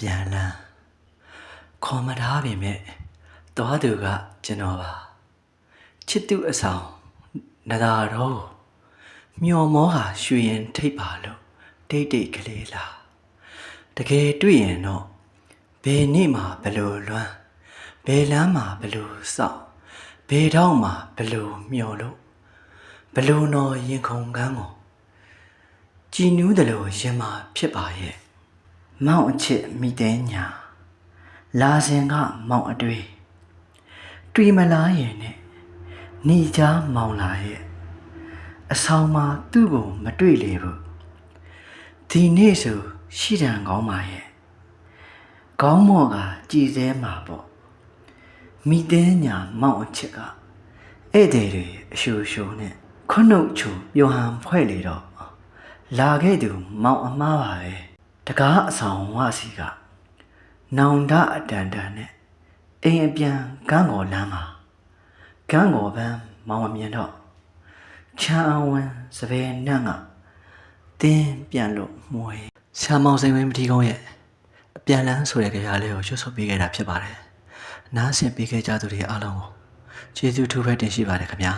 ပြန်လန်းခေါ်မထားပေမဲ့သွားသူကကျွန်တော်ပါချစ်သူအဆောင်နဒါတော့မျော်မောဟာရွှေရင်ထိပ်ပါလို့တိတ်တိတ်ကလေးလားတကယ်တွေ့ရင်တော့ဘယ်နေ့မှဘလို့လွမ်းဘယ်လမ်းမှဘလို့စောက်ဘယ်တော့မှဘလို့မျော်လို့ဘလို့နော်ရင်ခုန်ကန်းကိုကြည်နူးတယ်လို့ရင်မာဖြစ်ပါရဲ့ မောင်အချစ်မိတဲ့ညာလာစဉ်ကမောင်အတွေ့တွေ့မလားရဲ့နဲ့နေချာမောင်လာရဲ့အဆောင်မှာသူ့ကိုမတွေ့လေဘူးဒီနေ့ဆိုရှိတံကောင်းပါရဲ့ကောင်းမော့ကကြည်စဲမှာပေါ့မိတဲ့ညာမောင်အချစ်ကဧည့်သည်တွေအရှူရှူနဲ့ခွနှုတ်ချူယိုဟန်ဖွဲ့လေတော့လာခဲ့သူမောင်အမားပါပဲ တကားအဆောင်ဝစီကနောင်တအတန်တန်နဲ့အိမ်အပြန်ကန်းကော်လမ်းမှာကန်းကော်ပန်းမောင်အမြင်တော့ချမ်းအဝန်းစပယ်နန့်ကတင်းပြန်လို့မွေဆရာမောင်စိန်ဝင်းမတီကုန်းရဲ့အပြန်လန်းဆိုတဲ့ကြရာလေးကိုရွတ်ဆိုပေးခဲ့တာဖြစ်ပါတယ်နားဆင်ပေးခဲ့ကြသူတွေအားလုံးကိုကျေးဇူးထူးပဲတင်ရှိပါတယ်ခင်ဗျာ